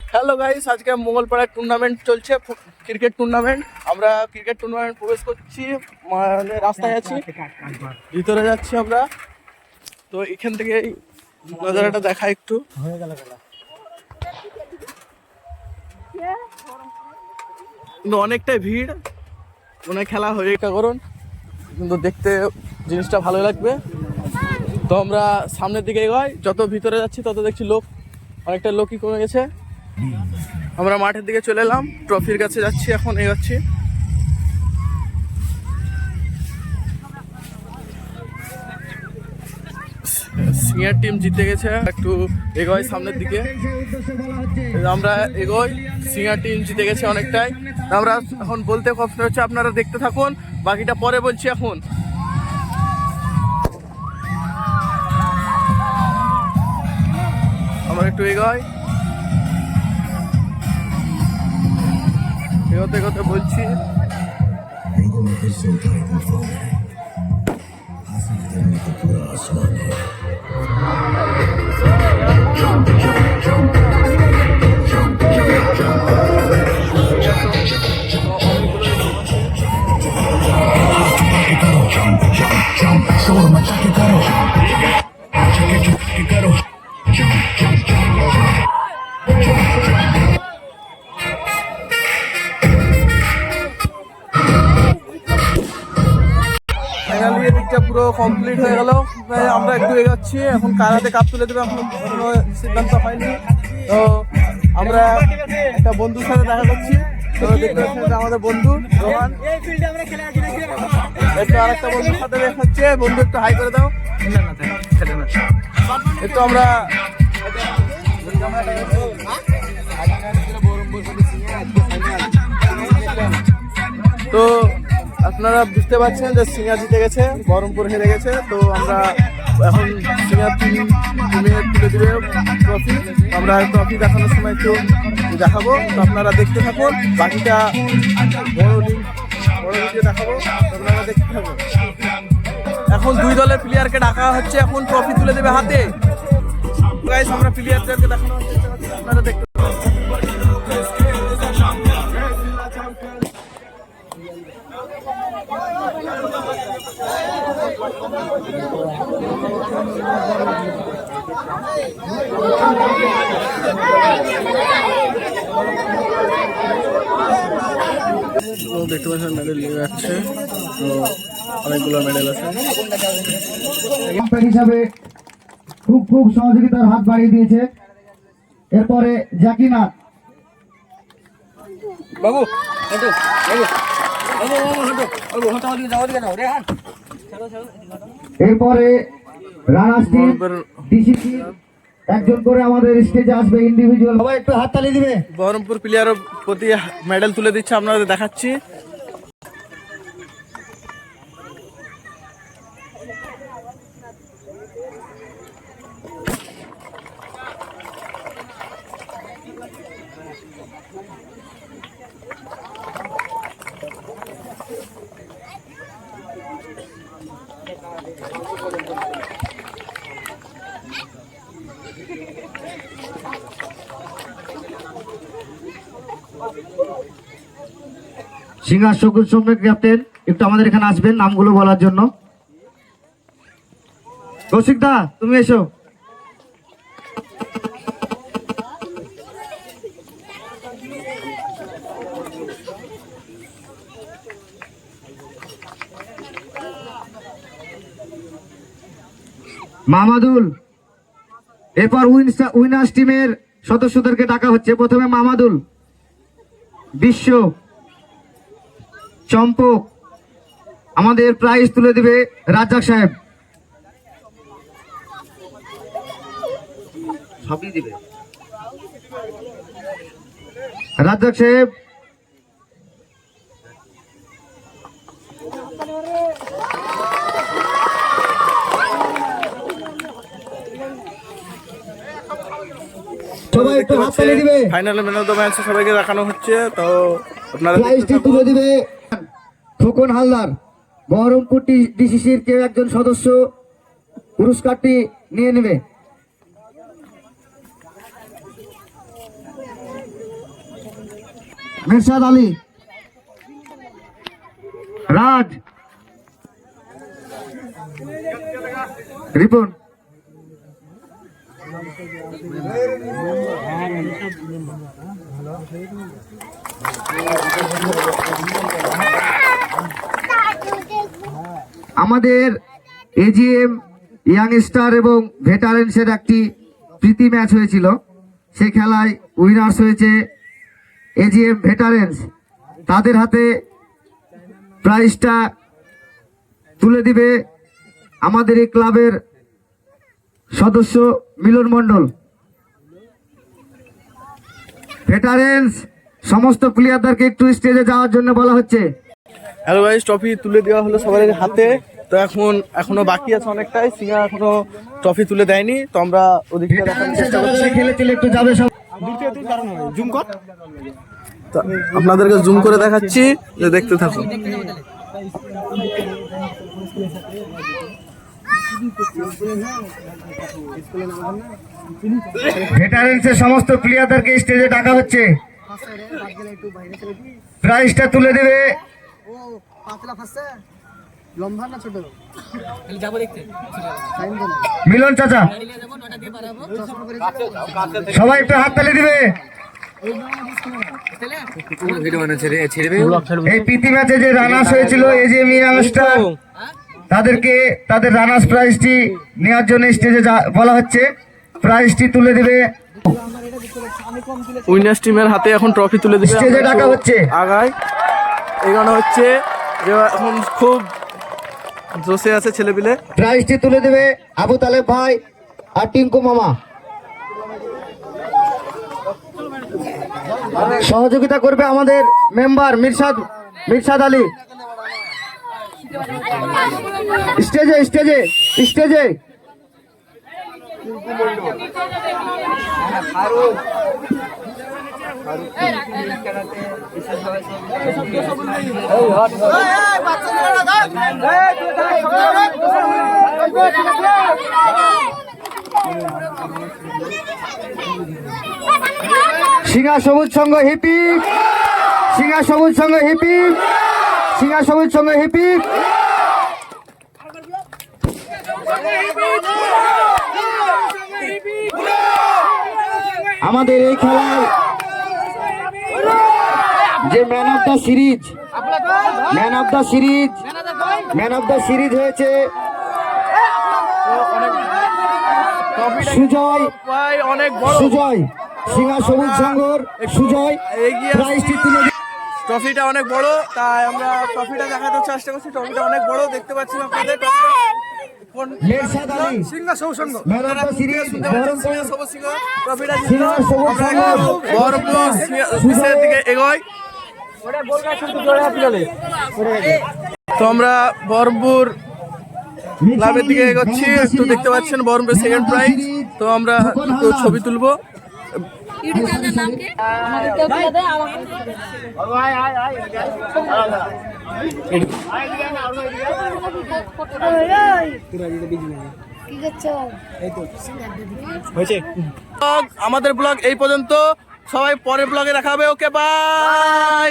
Hello guys আজকে মঙ্গলপাড়ায় tournament চলছে ক্রিকেট টুর্নামেন্ট আমরা ক্রিকেট টুর্নামেন্ট প্রবেশ করছি মানে রাস্তায় আছি। ভিতরে যাচ্ছি আমরা। তো এখান থেকে নজারাটা দেখা একটু। হয়ে গেল কিন্তু অনেকটাই ভিড়। মনে খেলা হয়ে করুন কিন্তু দেখতে জিনিসটা ভালো লাগবে। তো আমরা সামনের দিকে এগোই। যত ভিতরে যাচ্ছি, তত দেখছি লোক। অনেকটা লোকই কমে গেছে। আমরা মাঠের দিকে চলে এলাম। ট্রফির কাছে যাচ্ছি এখন, এগোচ্ছি। সিনিয়র টিম জিতে গেছে। একটু এগোয় সামনের দিকে। আমরা এগোই। সিনিয়র টিম জিতে গেছে অনেকটাই। আমরা এখন বলতে কষ্ট হচ্ছে আপনারা দেখতে থাকুন। বাকিটা পরে বলছি এখন। একটু এগোই এগোতে এগোতে বলছি लोगों में फिर से उठाए तूफान है हासिल करने को पूरा आसमान है কমপ্লিট হয়ে গেল। আমরা একটু এগোচ্ছি। এখন কারাতে কাপ তুলে দেবে এখন কোনো সিদ্ধান্ত হয়নি তো আমরা একটা বন্ধুর সাথে দেখা করছি। তো আমাদের বন্ধু, রোহান। একটু আর একটা বন্ধুর সাথে দেখা হচ্ছে। বন্ধু, একটু হাই করে দাও। একটু আমরা তো আপনারা বুঝতে পারছেন যে সিঙ্গা জিতে গেছে, বহরমপুর হেরে গেছে, তো আমরা এখন সিঙ্গার টিম তুলে দিবে ট্রফি আমরা ট্রফি দেখানোর সময় একটু দেখাবো। তো আপনারা দেখতে থাকুন, বাকিটা বড় লিঙ্ক বড় লিঙ্কে দেখাবো, আপনারা দেখতে থাকুন। এখন দুই দলের প্লেয়ারকে ডাকা হচ্ছে, এখন ট্রফি তুলে দেবে হাতে। আমরা প্লেয়ারদেরকে দেখানোর চেষ্টা করছি, আপনারা দেখতে তো দেখতে পাচ্ছেন মেডেল নিয়ে যাচ্ছে তো অনেকগুলো মেডেল আছে হিসাবে খুব খুব সহযোগিতার হাত বাড়িয়ে দিয়েছে এরপরে জাকিনাথ বাবু হাঁটো বাবু বাবু বাবু হাঁটো বাবু হাঁটো ওদিকে যাও ওদিকে যাও রে হাঁট এরপরে রানার্স টিম ডিসিসি একজন করে আমাদের স্টেজে আসবে ইন্ডিভিজুয়াল সবাই একটু হাততালি দিবে। বহরমপুর প্লেয়ারের প্রতি মেডেল তুলে দিচ্ছে আপনাদের দেখাচ্ছি। সিঙ্গার শকুর সৌম্যক ক্যাপ্টেন, একটু আমাদের এখানে আসবেন, নামগুলো বলার জন্য। কৌশিক দা, তুমি এসো। মামাদুল, এরপর উইনার্স টিমের সদস্যদেরকে ডাকা হচ্ছে। প্রথমে মামাদুল, বিশ্ব, চম্পক, আমাদের প্রাইজ তুলে দিবে রাজ্জাক সাহেব। সবই দিবে। রাজ্জাক সাহেব সবাই একটু হাত তালি দিবে। ফাইনালে ম্যান অফ দ্য ম্যাচ সবাইকে দেখানো হচ্ছে তো আপনারা প্রাইজটি তুলে দিবে। খোকন হালদার বহরমপুর ডিসিসির কেউ একজন সদস্য পুরস্কারটি নিয়ে নেবে। মিরশাদ আলী। রাজ। রিপন। আমাদের এজিএম ইয়াংস্টার এবং ভেটারেন্সের একটি প্রীতি ম্যাচ হয়েছিল। সে খেলায় উইনার্স হয়েছে এজিএম ভেটারেন্স তাদের হাতে প্রাইজটা তুলে দিবে আমাদের এই ক্লাবের সদস্য মিলন মণ্ডল। ভেটারেন্স সমস্ত প্লেয়ারদেরকে একটু স্টেজে যাওয়ার জন্য বলা হচ্ছে। হ্যালো ট্রফি তুলে দেওয়া হলো সবার হাতে। তো এখন এখনও বাকি আছে অনেকটাই। সিঙ্গা এখনও ট্রফি তুলে দেয়নি। তো আমরা চেষ্টা করছি। খেলেছিল একটু যাবে সব। জুম তো আপনাদেরকে জুম করে দেখাচ্ছি। যে দেখতে থাকুন। ভেটারেন্সের সমস্ত প্লেয়ারদেরকে স্টেজে ডাকা হচ্ছে। প্রাইজটা তুলে দেবে। মিলন চাচা। সবাই একটু হাত তালি দিবে এই প্রীতি ম্যাচে যে রানার্স হয়েছিল এই যে মিয়াংস্টার তাদেরকে তাদের রানার্স প্রাইজটি নেওয়ার জন্য স্টেজে বলা হচ্ছে। প্রাইজটি তুলে দেবে। উইনার্স টিমের হাতে এখন ট্রফি তুলে দিবে স্টেজে ডাকা হচ্ছে। আগায় এগানো হচ্ছে। যে এখন খুব জোশে আছে ছেলেপিলে। প্রাইজটি তুলে দেবে আবু তালেব ভাই আর টিঙ্কু মামা। সহযোগিতা করবে আমাদের মেম্বার মিরশাদ মিরশাদ আলী। স্টেজে স্টেজে স্টেজে। সিঙ্গা সবুজ সংঘ হিপি সিঙ্গা সবুজ সংঘ হিপি। সিঙ্গা সবুজ সংঘ হিপি। আমাদের এই খেলায় যে man of the series man of the series man of the series হয়েছে সুজয় সুজয় সিঙ্গা সবুজ সংঘর সুজয় প্রাইজটি তুলে। ট্রফিটা অনেক বড় তাই আমরা ট্রফিটা দেখাতে চেষ্টা করছি। ট্রফিটা অনেক বড় দেখতে পাচ্ছেন আপনাদের তো আমরা বহরমপুর ক্লাবের দিকে এগোচ্ছি। একটু দেখতে পাচ্ছেন বহরমপুর সেকেন্ড প্রাইজ তো আমরা একটু ছবি তুলবো। আমাদের ব্লগ এই পর্যন্ত। সবাই পরের ব্লগে দেখা হবে। Okay bye